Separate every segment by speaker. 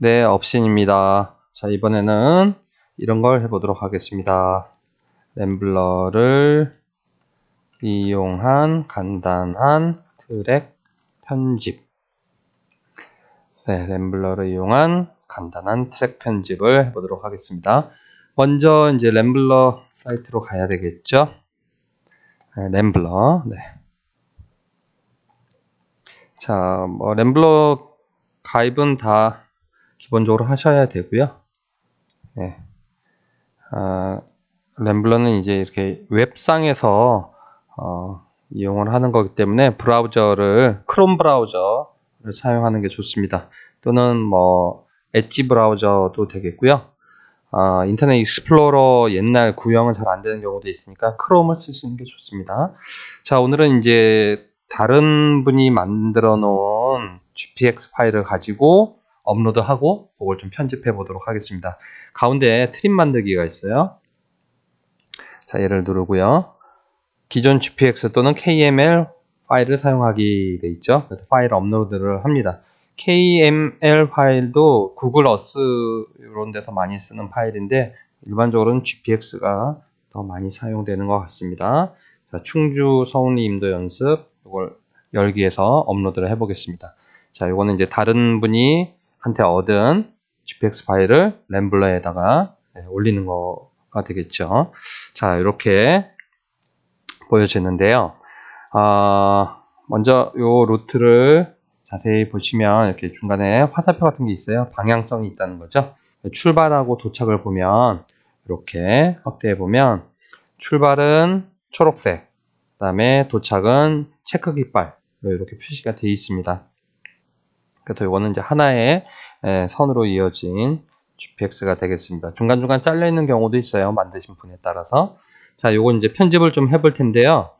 Speaker 1: 네, 업신입니다. 자, 이번에는 이런 걸 해보도록 하겠습니다. 램블러를 이용한 간단한 트랙 편집. 네, 램블러를 이용한 간단한 트랙 편집을 해보도록 하겠습니다. 먼저 이제 램블러 사이트로 가야 되겠죠? 네, 램블러. 네. 자, 뭐 램블러 가입은 다 기본적으로 하셔야 되고요. 네. 아, 램블러는 이제 이렇게 웹상에서 어, 이용을 하는 거기 때문에 브라우저를 크롬 브라우저를 사용하는 게 좋습니다. 또는 뭐 엣지 브라우저도 되겠고요. 아, 인터넷 익스플로러 옛날 구형은 잘 안 되는 경우도 있으니까 크롬을 쓰시는 게 좋습니다. 자, 오늘은 이제 다른 분이 만들어 놓은 GPX 파일을 가지고 업로드하고 그걸 좀 편집해 보도록 하겠습니다. 가운데 트림 만들기가 있어요. 자, 얘를 누르고요. 기존 GPX 또는 KML 파일을 사용하기 돼 있죠. 그래서 파일 업로드를 합니다. KML 파일도 구글 어스 이런 데서 많이 쓰는 파일인데 일반적으로는 GPX가 더 많이 사용되는 것 같습니다. 자, 충주 서운리 임도 연습 이걸 열기 위해서 업로드를 해보겠습니다. 자, 이거는 이제 다른 분이 한테 얻은 GPX 파일을 램블러에다가 네, 올리는 거가 되겠죠. 자, 이렇게 보여지는데요. 아, 먼저 이 루트를 자세히 보시면 이렇게 중간에 화살표 같은 게 있어요. 방향성이 있다는 거죠. 출발하고 도착을 보면 이렇게 확대해 보면 출발은 초록색, 그 다음에 도착은 체크 깃발 이렇게 표시가 되어 있습니다. 그래서 이거는 이제 하나의 선으로 이어진 GPX가 되겠습니다. 중간중간 잘려 있는 경우도 있어요. 만드신 분에 따라서. 자, 요건 이제 편집을 좀 해볼 텐데요.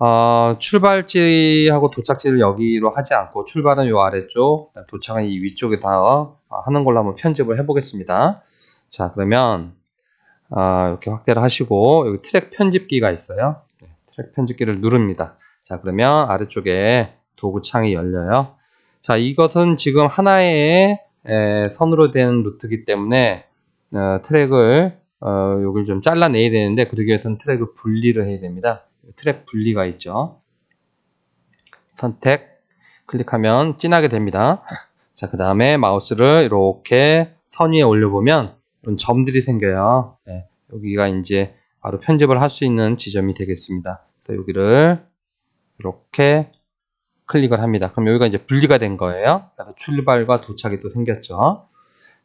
Speaker 1: 어, 출발지하고 도착지를 여기로 하지 않고 출발은 요 아래쪽, 도착은 이 위쪽에서 하는 걸로 한번 편집을 해보겠습니다. 자, 그러면 어, 이렇게 확대를 하시고 여기 트랙 편집기가 있어요. 네, 트랙 편집기를 누릅니다. 자, 그러면 아래쪽에 도구 창이 열려요. 자, 이것은 지금 하나의 에, 선으로 된 루트이기 때문에 어, 트랙을 어, 여기를 좀 잘라내야 되는데 그러기 위해서는 트랙을 분리를 해야 됩니다. 트랙 분리가 있죠. 선택 클릭하면 진하게 됩니다. 자, 그 다음에 마우스를 이렇게 선 위에 올려보면 이런 점들이 생겨요. 네, 여기가 이제 바로 편집을 할 수 있는 지점이 되겠습니다. 그래서 여기를 이렇게 클릭을 합니다. 그럼 여기가 이제 분리가 된 거예요. 그래서 출발과 도착이 또 생겼죠.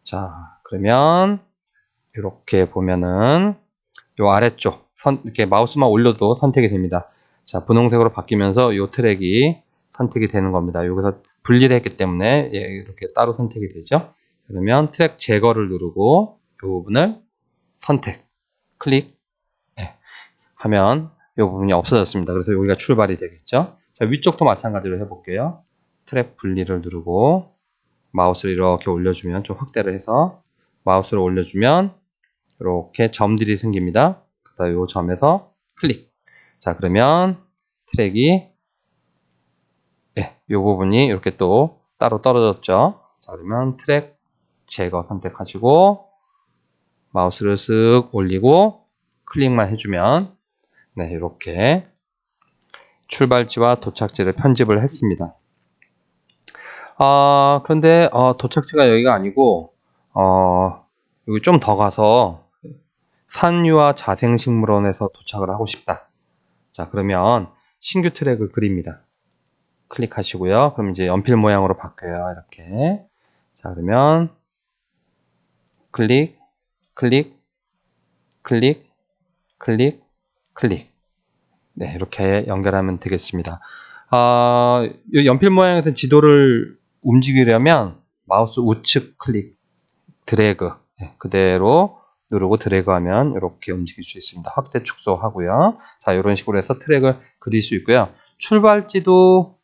Speaker 1: 자, 그러면 이렇게 보면은 요 아래쪽 선, 이렇게 마우스만 올려도 선택이 됩니다. 자, 분홍색으로 바뀌면서 요 트랙이 선택이 되는 겁니다. 여기서 분리를 했기 때문에 예, 이렇게 따로 선택이 되죠. 그러면 트랙 제거를 누르고 이 부분을 선택, 클릭 예, 하면 이 부분이 없어졌습니다. 그래서 여기가 출발이 되겠죠. 자, 위쪽도 마찬가지로 해볼게요. 트랙 분리를 누르고 마우스를 이렇게 올려주면 좀 확대를 해서 마우스를 올려주면 이렇게 점들이 생깁니다. 그래서 이 점에서 클릭. 자, 그러면 트랙이 네, 이 부분이 이렇게 또 따로 떨어졌죠. 자, 그러면 트랙 제거 선택하시고 마우스를 쓱 올리고 클릭만 해주면 네, 이렇게 출발지와 도착지를 편집을 했습니다. 아, 그런데 어, 도착지가 여기가 아니고 어, 여기 좀 더 가서 산유와 자생식물원에서 도착을 하고 싶다. 자, 그러면 신규 트랙을 그립니다. 클릭하시고요. 그럼 이제 연필 모양으로 바뀌어요. 이렇게. 자, 그러면 클릭, 클릭, 클릭, 클릭, 클릭. 네, 이렇게 연결하면 되겠습니다. 아, 연필 모양에서 지도를 움직이려면 마우스 우측 클릭, 드래그 네, 그대로 누르고 드래그하면 이렇게 움직일 수 있습니다. 확대 축소하고요. 자, 이런 식으로 해서 트랙을 그릴 수 있고요. 출발지도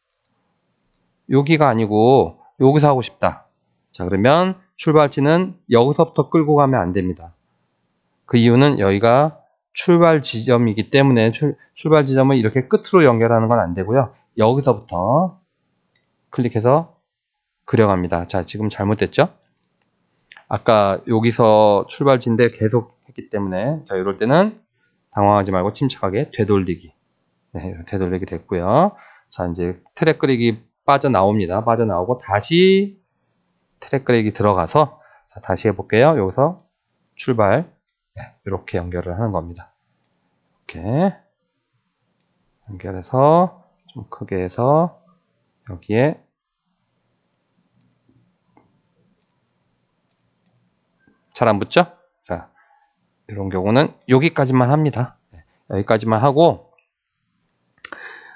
Speaker 1: 여기가 아니고 여기서 하고 싶다. 자, 그러면 출발지는 여기서부터 끌고 가면 안 됩니다. 그 이유는 여기가 출발 지점이기 때문에 출, 발 지점을 이렇게 끝으로 연결하는 건 안 되고요. 여기서부터 클릭해서 그려갑니다. 자, 지금 잘못됐죠? 아까 여기서 출발지인데 계속 했기 때문에 자 이럴 때는 당황하지 말고 침착하게 되돌리기. 네, 되돌리기 됐고요. 자 이제 트랙 그리기 빠져나옵니다. 빠져나오고 다시 트랙 그리기 들어가서 자, 다시 해볼게요. 여기서 출발 네, 이렇게 연결을 하는 겁니다. 이렇게 연결해서 좀 크게 해서 여기에 잘 안 붙죠? 자, 이런 경우는 여기까지만 합니다. 네, 여기까지만 하고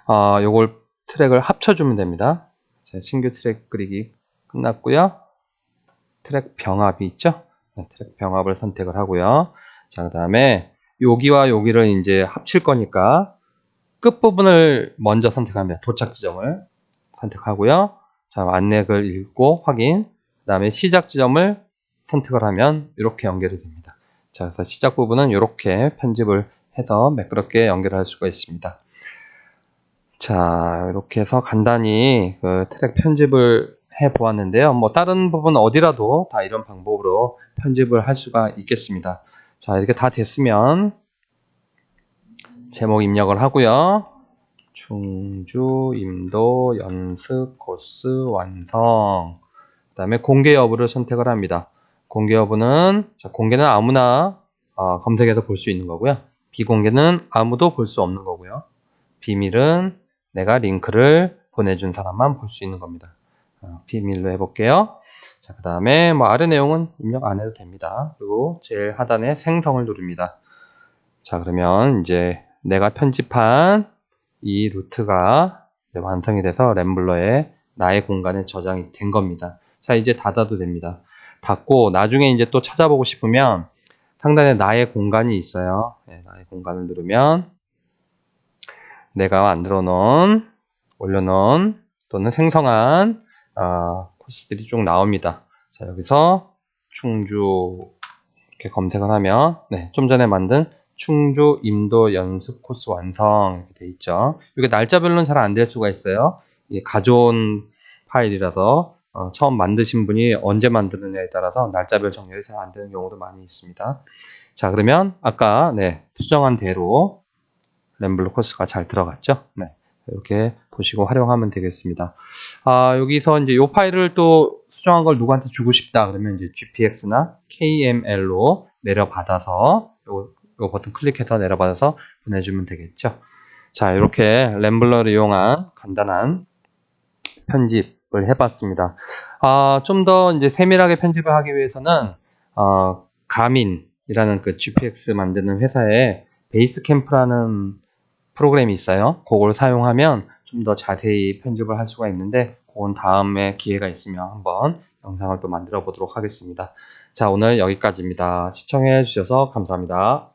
Speaker 1: 어, 요걸 트랙을 합쳐주면 됩니다. 자, 신규 트랙 그리기 끝났고요. 트랙 병합이 있죠? 네, 트랙 병합을 선택을 하고요. 자, 그 다음에 여기와 여기를 이제 합칠 거니까 끝부분을 먼저 선택하면 도착 지점을 선택하고요. 자, 안내글 읽고 확인. 그 다음에 시작 지점을 선택을 하면 이렇게 연결이 됩니다. 자, 그래서 시작 부분은 이렇게 편집을 해서 매끄럽게 연결할 수가 있습니다. 자, 이렇게 해서 간단히 그 트랙 편집을 해 보았는데요. 뭐 다른 부분 어디라도 다 이런 방법으로 편집을 할 수가 있겠습니다. 자, 이렇게 다 됐으면 제목 입력을 하고요. 충주, 임도, 연습, 코스, 완성. 그 다음에 공개 여부를 선택을 합니다. 공개 여부는, 자, 공개는 아무나 어, 검색해서 볼 수 있는 거고요. 비공개는 아무도 볼 수 없는 거고요. 비밀은 내가 링크를 보내준 사람만 볼 수 있는 겁니다. 어, 비밀로 해볼게요. 자, 그 다음에 뭐 아래 내용은 입력 안 해도 됩니다. 그리고 제일 하단에 생성을 누릅니다. 자, 그러면 이제 내가 편집한 이 루트가 완성이 돼서 램블러에 나의 공간에 저장이 된 겁니다. 자, 이제 닫아도 됩니다. 닫고 나중에 이제 또 찾아보고 싶으면 상단에 나의 공간이 있어요. 네, 나의 공간을 누르면 내가 만들어 놓은, 올려 놓은 또는 생성한 어, 코스들이 쭉 나옵니다. 자, 여기서 충주 이렇게 검색을 하면 네, 좀 전에 만든 충주 임도 연습 코스 완성 이렇게 돼 있죠. 이게 날짜별로는 잘 안 될 수가 있어요. 이게 가져온 파일이라서 어, 처음 만드신 분이 언제 만드느냐에 따라서 날짜별 정렬이 잘 안 되는 경우도 많이 있습니다. 자 그러면 아까 네, 수정한 대로 램블러 코스가 잘 들어갔죠. 네, 이렇게 보시고 활용하면 되겠습니다. 아, 여기서 이제 이 파일을 또 수정한 걸 누구한테 주고 싶다 그러면 이제 GPX나 KML로 내려받아서 요, 요 버튼 클릭해서 내려받아서 보내주면 되겠죠. 자, 이렇게 램블러를 이용한 간단한 편집을 해봤습니다. 아, 좀 더 이제 세밀하게 편집을 하기 위해서는 어, 가민이라는 그 GPX 만드는 회사에 베이스 캠프라는 프로그램이 있어요. 그걸 사용하면 좀 더 자세히 편집을 할 수가 있는데 그건 다음에 기회가 있으면 한번 영상을 또 만들어 보도록 하겠습니다. 자, 오늘 여기까지입니다. 시청해 주셔서 감사합니다.